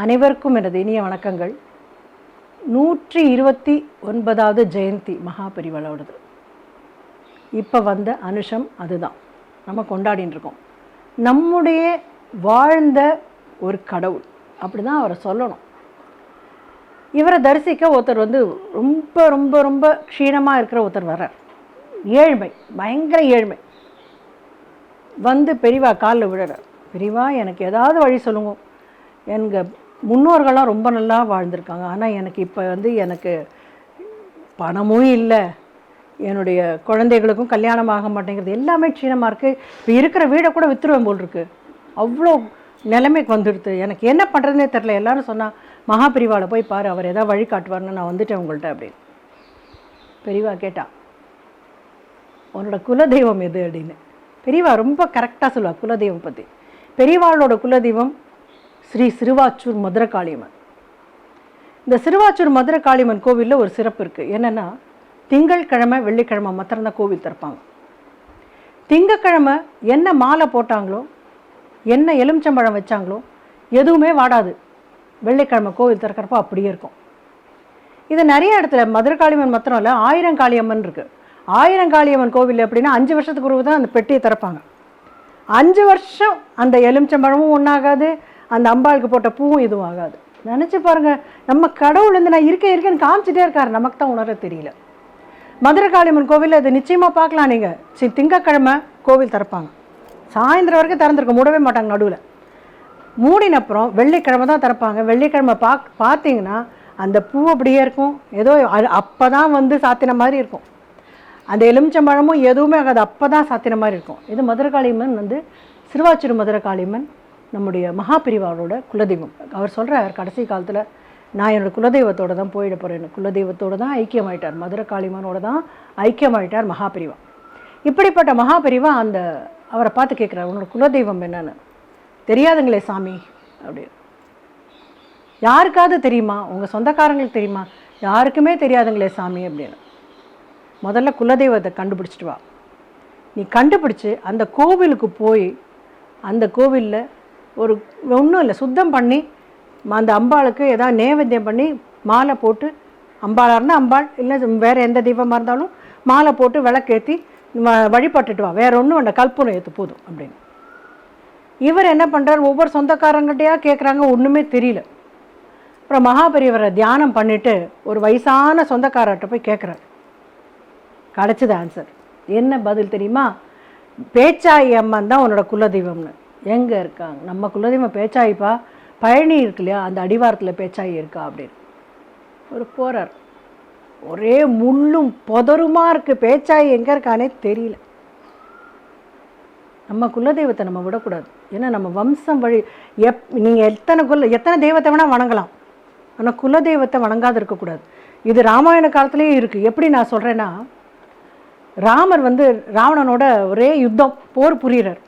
அனைவருக்கும் எனது இனிய வணக்கங்கள். நூற்றி இருபத்தி ஒன்பதாவது ஜெயந்தி மகாபெரிவளோடது இப்போ வந்த அனுஷம் அதுதான். நம்ம கொண்டாடின்னு இருக்கோம். நம்முடைய வாழ்ந்த ஒரு கடவுள் அப்படி தான் அவரை சொல்லணும். இவரை தரிசிக்க ஒருத்தர் வந்து ரொம்ப ரொம்ப ரொம்ப க்ஷீணமாக இருக்கிற ஒருத்தர் வர்றார். ஏழ்மை பயங்கர ஏழ்மை. வந்து பெரியவா காலில் விழுறார். பெரியவா எனக்கு ஏதாவது வழி சொல்லுங்க. எங்கள் முன்னோர்கள்லாம் ரொம்ப நல்லா வாழ்ந்திருக்காங்க. ஆனால் எனக்கு இப்போ வந்து எனக்கு பணமும் இல்லை. என்னுடைய குழந்தைகளுக்கும் கல்யாணம் ஆக மாட்டேங்கிறது எல்லாமே சீனமாக இருக்குது இப்போ இருக்கிற வீடை கூட வித்துருவேன் போல் இருக்கு. அவ்வளோ நிலைமைக்கு வந்துடுது. எனக்கு என்ன பண்ணுறதுனே தெரில எல்லாரும் சொன்னா மகாபிரிவாவில் போய் பாரு அவர் எதாவது வழி காட்டுவார்னு நான் வந்துட்டேன் உங்கள்கிட்ட அப்படின்னு. பெரியவா கேட்டா உன்னோட குலதெய்வம் எது? அப்படின்னு. பெரியவா ரொம்ப கரெக்டாக சொல்லுவாள் குலதெய்வம் பற்றி பெரியவாளோட குலதெய்வம் ஸ்ரீ சிறுவாச்சூர் மதுரகாளியம்மன். இந்த சிறுவாச்சூர் மதுரகாளியம்மன் கோவிலில் ஒரு சிறப்பு இருக்குது என்னென்னா திங்கட்கிழமை வெள்ளிக்கிழமை மாத்திரம்தான் கோவில் திறப்பாங்க. திங்கக்கிழமை என்ன மாலை போட்டாங்களோ என்ன எலுமிச்சம்பழம் வச்சாங்களோ எதுவுமே வாடாது. வெள்ளிக்கிழமை கோவில் திறக்கிறப்போ அப்படியே இருக்கும். இது நிறைய இடத்துல மதுரகாளியம்மன் மாத்திரம் இல்லை ஆயிரங்காளியம்மன் இருக்குது ஆயிரங்காளியம்மன் கோவில் எப்படின்னா அஞ்சு வருஷத்துக்கு உருவு தான் அந்த பெட்டியை திறப்பாங்க. அஞ்சு வருஷம் அந்த எலுமிச்சம்பழமும் ஒன்றாகாது அந்த அம்பாளுக்கு போட்ட பூவும் எதுவும் ஆகாது. நினச்சி பாருங்க நம்ம கடவுள் வந்து நான் இருக்கேன் இருக்கேன்னு காமிச்சிட்டே இருக்காரு. நமக்கு தான் உணர தெரியல. மதுரகாளியம்மன் கோவிலில் இது நிச்சயமாக பார்க்கலாம் நீங்கள் சரி திங்கக்கிழமை கோவில் திறப்பாங்க. சாயந்தரம் வரைக்கும் திறந்துருக்க மூடவே மாட்டாங்க நடுவில். மூடின அப்புறம் வெள்ளிக்கிழமை தான் திறப்பாங்க. வெள்ளிக்கிழமை பாக் பார்த்தீங்கன்னா அந்த பூ அப்படியே இருக்கும். ஏதோ அப்போ தான் வந்து சாத்தின மாதிரி இருக்கும். அந்த எலுமிச்சம்பழமும் எதுவுமே ஆகாது அப்போ தான் சாத்தின மாதிரி இருக்கும். இது மதுரை காளியம்மன் வந்து சிறுவாச்சூர் மதுரகாளியம்மன் நம்முடைய மகாபிரிவாரோட குலதெய்வம். அவர் சொல்கிறார் கடைசி காலத்தில் நான் என்னோடய குலதெய்வத்தோட தான் போயிட போகிறேன் குலதெய்வத்தோட தான் ஐக்கியமாயிட்டார். மதுரகாளியம்மனோட தான் ஐக்கியமாயிட்டார் மகாபிரிவா. இப்படிப்பட்ட மகாபிரிவா அந்த அவரை பார்த்து கேட்குறாரு உன்னோட குலதெய்வம் என்னன்னு? தெரியாதுங்களே சாமி அப்படின்னு. யாருக்காவது தெரியுமா? உங்கள் சொந்தக்காரங்களுக்கு தெரியுமா? யாருக்குமே தெரியாதுங்களே சாமி அப்படின்னு. முதல்ல குலதெய்வத்தை கண்டுபிடிச்சிட்டு வா. நீ கண்டுபிடிச்சு அந்த கோவிலுக்கு போய் அந்த கோவிலில் ஒரு ஒன்றும் இல்லை சுத்தம் பண்ணி அந்த அம்பாளுக்கு ஏதாவது நேவேத்தியம் பண்ணி மாலை போட்டு அம்பாளாக இருந்தால் அம்பாள் இல்லை வேறு எந்த தெய்வமாக இருந்தாலும் மாலை போட்டு விளக்கேற்றி வ- வழிபட்டுட்டு வா. வேற ஒன்றும் வேண்டாம் கல்பனை ஏற்று போதும் அப்படின்னு. இவர் என்ன பண்ணுறாரு ஒவ்வொரு சொந்தக்காரங்கிட்டையா கேட்குறாங்க ஒன்றுமே தெரியல. அப்புறம் மகாபெரியவரை தியானம் பண்ணிவிட்டு ஒரு வயசான சொந்தக்காரர்கிட்ட போய் கேட்குறாரு கிடச்சிது ஆன்சர் என்ன பதில் தெரியுமா? பேச்சாயி அம்மன் தான் உன்னோட குலதெய்வம்னு. எங்கே இருக்காங்க நம்ம குலதெய்வம் பேச்சாயிப்பா. பழனி இருக்கு இல்லையா? அந்த அடிவாரத்தில் பேச்சாயி இருக்கா அப்படின்னு. ஒரு போகிறார் ஒரே முள்ளும் புதருமா இருக்குது பேச்சாயி எங்கே இருக்கானே தெரியல. நம்ம குலதெய்வத்தை நம்ம விடக்கூடாது. ஏன்னா நம்ம வம்சம் வழி எப் நீங்கள் எத்தனை குல எத்தனை தெய்வத்தை வேணால் வணங்கலாம். ஆனால் குலதெய்வத்தை வணங்காது இருக்கக்கூடாது. இது ராமாயண காலத்துலேயும் இருக்குது எப்படி நான் சொல்கிறேன்னா ராமர் வந்து ராவணனோட ஒரே யுத்தம் போர் புரியிறார்.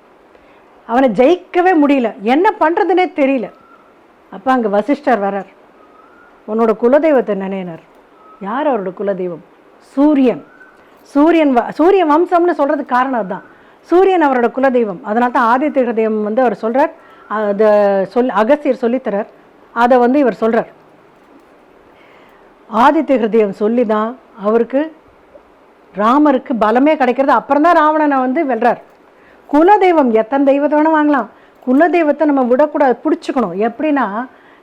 அவனை ஜெயிக்கவே முடியல. என்ன பண்ணுறதுனே தெரியல. அப்போ அங்கே வசிஷ்டர் வரார் உன்னோட குலதெய்வத்தை நினைனார். யார் அவரோட குலதெய்வம்? சூரியன். சூரியன் வ சூரிய வம்சம்னு சொல்கிறதுக்கு காரணம் அதுதான். சூரியன் அவரோட குலதெய்வம். அதனால தான் ஆதித்ய ஹிருதயம் வந்து அவர் சொல்கிறார் அதை சொல் அகஸ்தியர் சொல்லித்தரார். அதை வந்து இவர் சொல்கிறார் ஆதித்ய ஹிருதயம் சொல்லி தான் அவருக்கு ராமருக்கு பலமே கிடைக்கிறது. அப்புறம் தான் ராவணனை வந்து வெல்றார். குலதெய்வம் எத்தனை தெய்வத்தை வேணால் வாங்கலாம்? குலதெய்வத்தை நம்ம விடக்கூடாது பிடிச்சிக்கணும். எப்படின்னா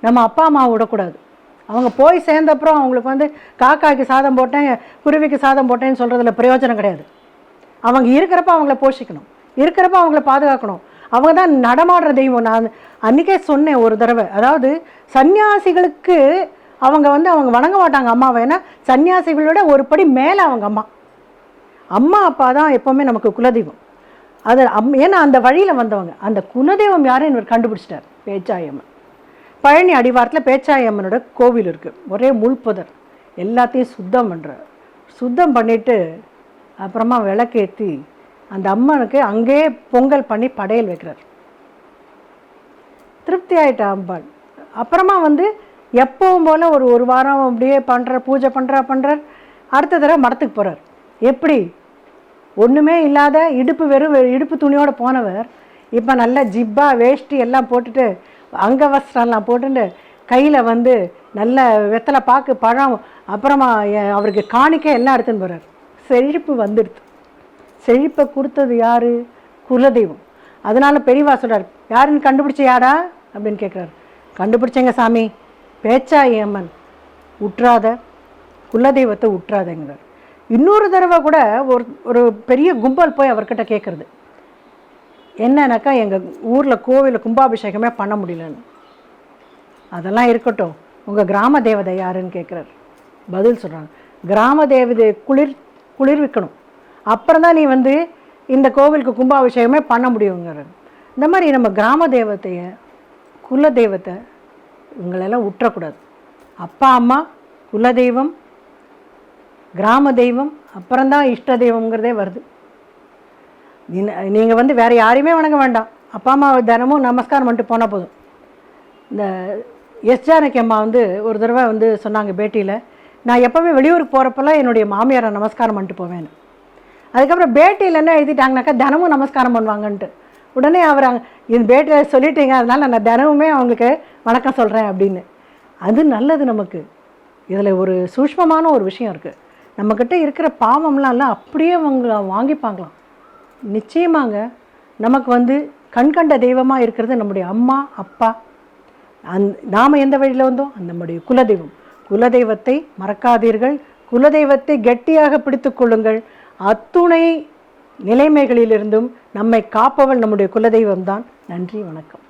நம்ம அப்பா அம்மாவை விடக்கூடாது. அவங்க போய் சேர்ந்தப்புறம் அவங்களுக்கு வந்து காக்காய்க்கு சாதம் போட்டேன் குருவிக்கு சாதம் போட்டேன்னு சொல்கிறதுல பிரயோஜனம் கிடையாது. அவங்க இருக்கிறப்ப அவங்கள போஷிக்கணும். இருக்கிறப்ப அவங்கள பாதுகாக்கணும். அவங்க தான் நடமாடுற தெய்வம். நான் அன்றைக்கே சொன்னேன் ஒரு தடவை. அதாவது சன்னியாசிகளுக்கு அவங்க வந்து அவங்க வணங்க மாட்டாங்க அம்மாவை. ஏன்னா சன்னியாசிகளோட ஒரு படி மேலே அவங்க அம்மா. அம்மா அப்பா தான் எப்போவுமே நமக்கு குலதெய்வம். அது அம் ஏன்னா அந்த வழியில் வந்தவங்க அந்த குலதெய்வம் யாரும் இவர் கண்டுபிடிச்சிட்டார் பேச்சாயம்மன். பழனி அடிவாரத்தில் பேச்சாயம்மனோட கோவில் இருக்குது ஒரே முள்புதர் எல்லாத்தையும் சுத்தம் பண்ணுறார் சுத்தம் பண்ணிவிட்டு அப்புறமா விளக்கேற்றி அந்த அம்மனுக்கு அங்கேயே பொங்கல் பண்ணி படையல் வைக்கிறார். திருப்தி ஆகிட்ட அம்பாள். அப்புறமா வந்து எப்பவும் போல் ஒரு ஒரு வாரம் அப்படியே பண்ணுற பூஜை பண்ணுறா பண்ணுறார் அடுத்த தடவை மடத்துக்கு போகிறார் எப்படி? ஒன்றுமே இல்லாத இடுப்பு வெறும் வெ- இடுப்பு துணியோடு போனவர். இப்போ நல்ல ஜிப்பா வேஷ்டி எல்லாம் போட்டுட்டு அங்க வஸ்திரம்லாம் போட்டுட்டு கையில் வந்து நல்ல வெத்தலை பாக்கு பழம் அப்புறமா அவருக்கு காணிக்க என்ன எடுத்துன்னு போகிறார் செழிப்பு வந்துடுது. செழிப்பை கொடுத்தது யார்? குலதெய்வம். அதனால பெரியவா சொல்கிறார் யாருன்னு கண்டுபிடிச்ச யாரா அப்படின்னு கேட்குறாரு கண்டுபிடிச்சேங்க சாமி. பேச்சா ஏமன் உற்றாத குலதெய்வத்தை உற்றாதங்கிறார். இன்னொரு தடவை கூட ஒரு ஒரு பெரிய கும்பல் போய் அவர்கிட்ட கேட்குறது என்னன்னாக்கா எங்கள் ஊரில் கோவிலில் கும்பாபிஷேகமே பண்ண முடியலன்னு. அதெல்லாம் இருக்கட்டும். உங்கள் கிராம தேவதை யாருன்னு கேட்குறாரு பதில் சொல்கிறாங்க கிராம தேவதை குளிர் குளிர்விக்கணும். அப்புறம் தான் நீ வந்து இந்த கோவிலுக்கு கும்பாபிஷேகமே பண்ண முடியுங்கிற இந்த மாதிரி நம்ம கிராம தேவத்தையை குல தெய்வத்தை இவங்களெல்லாம் விட்டுறக்கூடாது அப்பா அம்மா குலதெய்வம் கிராம தெய்வம் அப்புறம்தான் இஷ்ட தெய்வம்ங்கிறதே வருது. நீங்கள் வந்து வேறு யாரையுமே வணங்க வேண்டாம். அப்பா அம்மா தினமும் நமஸ்காரம் பண்ணிட்டு போனால் போதும். இந்த எஸ். ஜானகி அம்மா வந்து ஒரு தடவை வந்து சொன்னாங்க பேட்டியில் நான் எப்போவுமே வெளியூருக்கு போகிறப்பெல்லாம் என்னுடைய மாமியாரை நமஸ்காரம் பண்ணிட்டு போவேன் அதுக்கப்புறம் பேட்டியில் என்ன எழுதிட்டாங்கனாக்கா தினமும் நமஸ்காரம் பண்ணுவாங்கன்ட்டு. உடனே அவர் இது பேட்டியில் சொல்லிட்டீங்க அதனால் நான் தினமுமே அவங்களுக்கு வணக்கம் சொல்கிறேன் அப்படின்னு. அது நல்லது நமக்கு. இதில் ஒரு சூஷ்மமான ஒரு விஷயம் இருக்குது நம்மக்கிட்ட இருக்கிற பாவம்லாம் எல்லாம் அப்படியே அவங்க வாங்கிப்பாங்களாம். நிச்சயமாங்க நமக்கு வந்து கண்கண்ட தெய்வமாக இருக்கிறது நம்முடைய அம்மா அப்பா. அந் நாம் எந்த வழியில் வந்தோம்? அந்த நம்முடைய குலதெய்வம். குலதெய்வத்தை மறக்காதீர்கள். குலதெய்வத்தை கெட்டியாக பிடித்து கொள்ளுங்கள். அத்துணை நிலைமைகளிலிருந்தும் நம்மை காப்பவள் நம்முடைய குலதெய்வம்தான். நன்றி வணக்கம்.